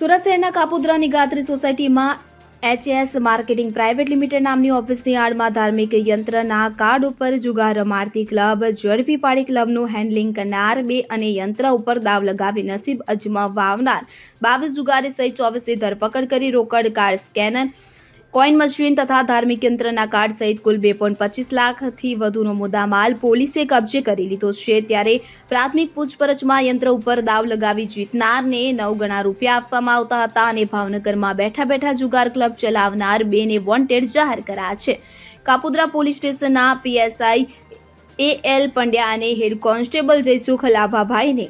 સુરત શહેરના કાપોદ્રાની ગાત્રી સોસાયટીમાં HS marketing private limited નામની ઓફિસની આડમાં ધાર્મિક યંત્રના કાર્ડ ઉપર જુગાર મારતી ક્લબ ઝડપી પાડી ક્લબનું હેન્ડલિંગ કરનાર બે અને યંત્ર ઉપર દાવ લગાવી નસીબ અજમાવવા આવનાર બાવીસ જુગારી સહિત ચોવીસની ધરપકડ કરી રોકડ કાર્ડ સ્કેનર કોઈન મશીન તથા ધાર્મિક યંત્રના કાર્ડ સહિત કુલ બે પોઈન્ટ પચીસ લાખથી વધુનો મુદ્દામાલ પોલીસે કબજે કરી લીધો છે. ત્યારે પ્રાથમિક પૂછપરછમાં યંત્ર ઉપર દાવ લગાવી જીતનારને નવ ગણા રૂપિયા આપવામાં આવતા હતા અને ભાવનગરમાં બેઠા બેઠા જુગાર ક્લબ ચલાવનાર બેને વોન્ટેડ જાહેર કર્યા છે. કાપુદ્રા પોલીસ સ્ટેશનના પીએસઆઈ એ એલ પંડ્યા અને હેડ કોન્સ્ટેબલ જયસુખ લાભાભાઈને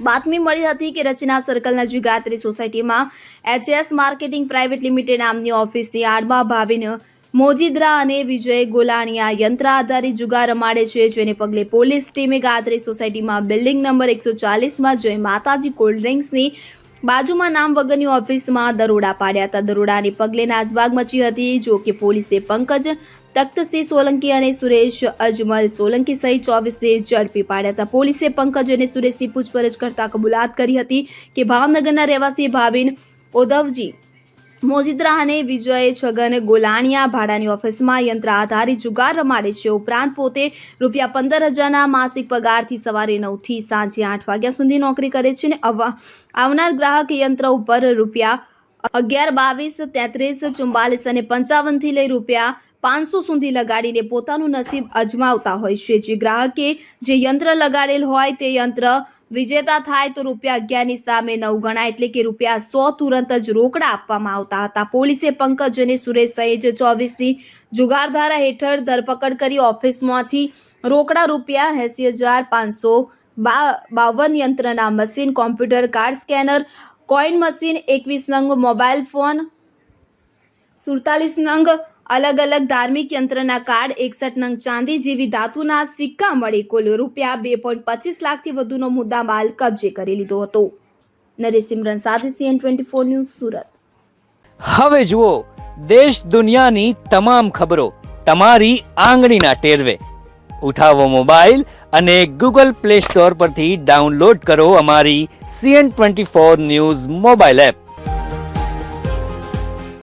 બાતમી મળી હતી કે રચના સર્કલ નજીક ગાત્રી સોસાયટીમાં એચએસ માર્કેટિંગ પ્રાઇવેટ લિમિટેડ નામની ઓફિસની આડમાં ભાવીને મોજીદ્રા અને વિજય ગોલાણીયા યંત્ર આધારિત જુગાર રમાડે છે, જેને પગલે પોલીસ ટીમે ગાત્રી સોસાયટીમાં બિલ્ડિંગ નંબર એકસો ચાલીસમાં જય માતાજી કોલ્ડ ડ્રિંક્સની બાજુમાં નામ વગરની ઓફિસમાં દરોડા પાડ્યા હતા. દરોડાને પગલે નાસભાગ મચી હતી, જો કે પોલીસે પંકજ, તખ્તસિંહ સોલંકી અને સુરેશ અજમલ સોલંકી સહિત ચોવીસને ઝડપી પાડ્યા હતા. પોલીસે પંકજ અને સુરેશની પૂછપરછ કરતા કબૂલાત કરી હતી કે ભાવનગરના રહેવાસી ભાવિન ઓદવજી મોજીદ્રા અને વિજય છગન ગોલાણીયા ભાડાની ઓફિસમાં યંત્ર આધારિત જુગાર રમાડે છે. ઉપરાંત પોતે રૂપિયા પંદર હજારના માસિક પગારથી સવારે નવથી સાંજે આઠ વાગ્યા સુધી નોકરી કરે છે અને આવનાર ગ્રાહક યંત્ર ઉપર રૂપિયા અગિયાર, બાવીસ, તેત્રીસ ચુમ્બાલીસ અને પંચાવનથી લઈ રૂપિયા પાંચસો સુધી લગાડીને પોતાનું નસીબ અજમાવતા હોય છે. જે ગ્રાહકે જે યંત્ર લગાડેલ હોય તે યંત્ર વિજેતા થાય તો રૂપિયા અગિયારની સામે નવ ગણા એટલે કે રૂપિયા સો તુરંત જ રોકડા આપવામાં આવતા હતા. પોલીસે પંકજ અને સુરેશ સહિત ચોવીસની જુગારધારા હેઠળ ધરપકડ કરી ઓફિસમાંથી રોકડા રૂપિયા એંસી હજાર પાંચસો બાવન યંત્રના machine, computer card scanner, coin machine, એકવીસ નંગ મોબાઈલ ફોન, સુડતાલીસ નંગ અલગ અલગ ધાર્મિક યંત્રના કાર્ડ, એકસઠ નંગ ચાંદી જેવી ધાતુના સિક્કા મળી કુલ રૂપિયા બે પોઈન્ટ પચીસ લાખથી વધુનો મુદ્દામાલ કબજે કરી લીધો હતો. નરેશ સિમરન સાથે CN twenty four news Surat. હવે જુઓ, દેશ દુનિયાની તમામ ખબરો તમારી આંગળીના ટેરવે. ઉઠાવો મોબાઈલ અને ગૂગલ પ્લે સ્ટોર પરથી ડાઉનલોડ કરો અમારી CN twenty four news mobile app.